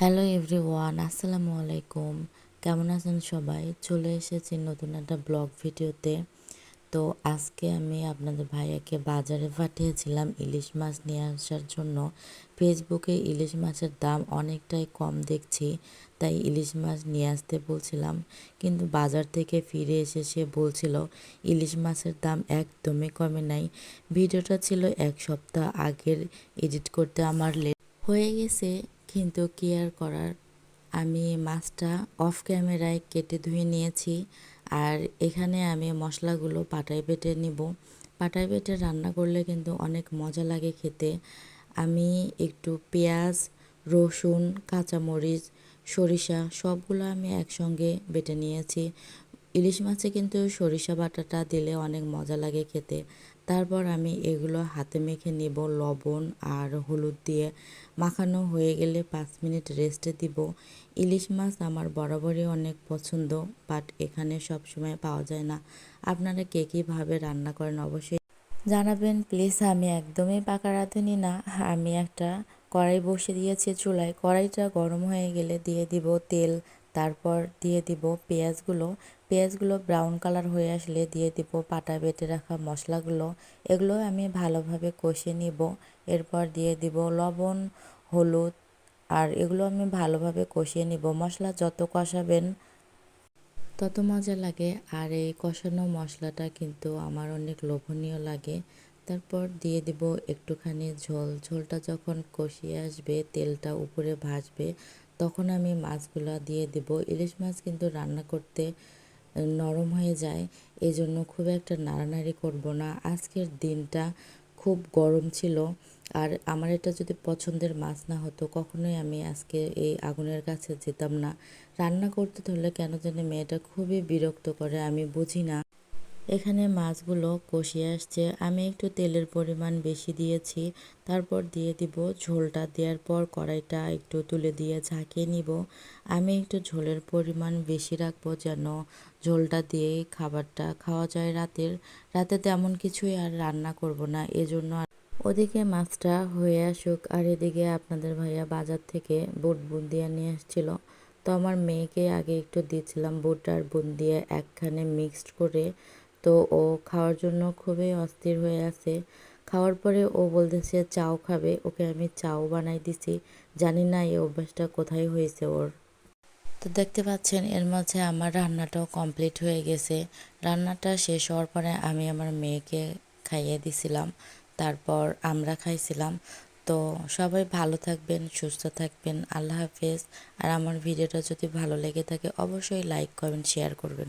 Hello everyone আসসালামু আলাইকুম। কেমন আছেন সবাই? চলে এসেছি নতুন একটা ব্লগ ভিডিওতে। তো আজকে আমি আপনাদের ভাইয়াকে বাজারে পাঠিয়েছিলাম ইলিশ মাছ নিয়ে আসার জন্য। ফেসবুকে ইলিশ মাছের দাম অনেকটাই কম দেখছি, তাই ইলিশ মাছ নিয়ে আসতে বলছিলাম। কিন্তু বাজার থেকে ফিরে এসে সে বলছিল, ইলিশ মাছের দাম একদমই কমে নাই। ভিডিওটা ছিল এক সপ্তাহ আগের, এডিট করতে আমার লেট হয়ে গেছে। কিন্তু কি আর করার? আমি মাছটা অফ ক্যামেরায় কেটে ধুয়ে নিয়েছি আর এখানে আমি মশলাগুলো পাটায় বেটে নিব। পাটায় বেটে রান্না করলে কিন্তু অনেক মজা লাগে খেতে। আমি একটু পেঁয়াজ, রসুন, কাঁচামরিচ, সরিষা সবগুলো আমি একসঙ্গে বেটে নিয়েছি। ইলিশ মাছে কিন্তু সরিষা বাটাটা দিলে অনেক মজা লাগে খেতে। তারপর আমি এগুলো হাতে মেখে নিব লবণ আর হলুদ দিয়ে। মাখানো হয়ে গেলে পাঁচ মিনিট রেস্টে দিব। ইলিশ মাছ আমার বরাবরই অনেক পছন্দ বাট এখানে সব সময় পাওয়া যায় না। আপনারা কে কীভাবে রান্না করেন অবশ্যই জানাবেন। প্লিজ আমি একদমই পাকা রাঁধুনি না। আমি একটা কড়াই বসে দিয়েছি চুলায়। কড়াইটা গরম হয়ে গেলে দিয়ে দিব তেল তারপর দিয়ে দিব পেঁয়াজগুলো। পেঁয়াজগুলো ব্রাউন কালার হয়ে আসলে দিয়ে দিব পাটা বেটে রাখা মশলাগুলো। এগুলো আমি ভালোভাবে কষে নিব। এরপর দিয়ে দিব লবণ, হলুদ, আর এগুলো আমি ভালোভাবে কষিয়ে নিব। মশলা যত কষাবেন তত মজা লাগে। আর এই কষানো মশলাটা কিন্তু আমার অনেক লোভনীয় লাগে। তারপর দিয়ে দিব একটুখানি ঝোল। ঝোলটা যখন কষিয়ে আসবে, তেলটা উপরে ভাসবে তখন আমি মাছগুলো দিয়ে দেব। ইলিশ মাছ কিন্তু রান্না করতে নরম হয়ে যায়। এই জন্য খুব একটা নাড়ানাড়ি করব না। আজকের দিনটা খুব গরম ছিল। আর আমার এটা যদি পছন্দের মাছ না হতো, কখনোই আমি আজকে এই আগুনের কাছে যেতাম না। রান্না করতে ধরলে কেন জানি মেয়েটা খুবই বিরক্ত করে, আমি বুঝি না। এখানে মাছগুলো কষিয়ে আসছে। আমি একটু তেলের পরিমাণ বেশি দিয়েছি। তারপর দিয়ে দিব ঝোলটা। দেওয়ার পর কড়াইটা একটু তুলে দিয়ে ঝাঁকিয়ে নিব। আমি একটু ঝোলের পরিমাণ বেশি রাখব যেন ঝোলটা দিয়েই খাবারটা খাওয়া যায় রাতের। রাতে তেমন কিছুই আর রান্না করব না। এজন্য ওদিকে মাছটা হয়ে আসুক। আর এদিকে আপনাদের ভাইয়া বাজার থেকে বুট বুন্দিয়া নিয়ে আসছিল। তো আমার মেয়েকে আগে একটু দিয়েছিলাম বুট আর দিয়ে একখানে মিক্সড করে তো ও খাওয়ার জন্য খুবই অস্থির হয়ে আছে। খাওয়ার পরে ও বলতেছে, চাও খাবে, ওকে আমি চাও বানাই দিছি। জানি না এই অভ্যাসটা কোথায় হয়েছে ওর। তো দেখতে পাচ্ছেন, এর মাঝে আমার রান্নাটাও কমপ্লিট হয়ে গেছে। রান্নাটা শেষ হওয়ার পরে আমি আমার মেয়েকে খাইয়ে দিছিলাম। তারপর আমরা খাইছিলাম। তো সবাই ভালো থাকবেন, সুস্থ থাকবেন। আল্লাহ হাফেজ। আর আমার ভিডিওটা যদি ভালো লেগে থাকে, অবশ্যই লাইক, কমেন্ট, শেয়ার করবেন।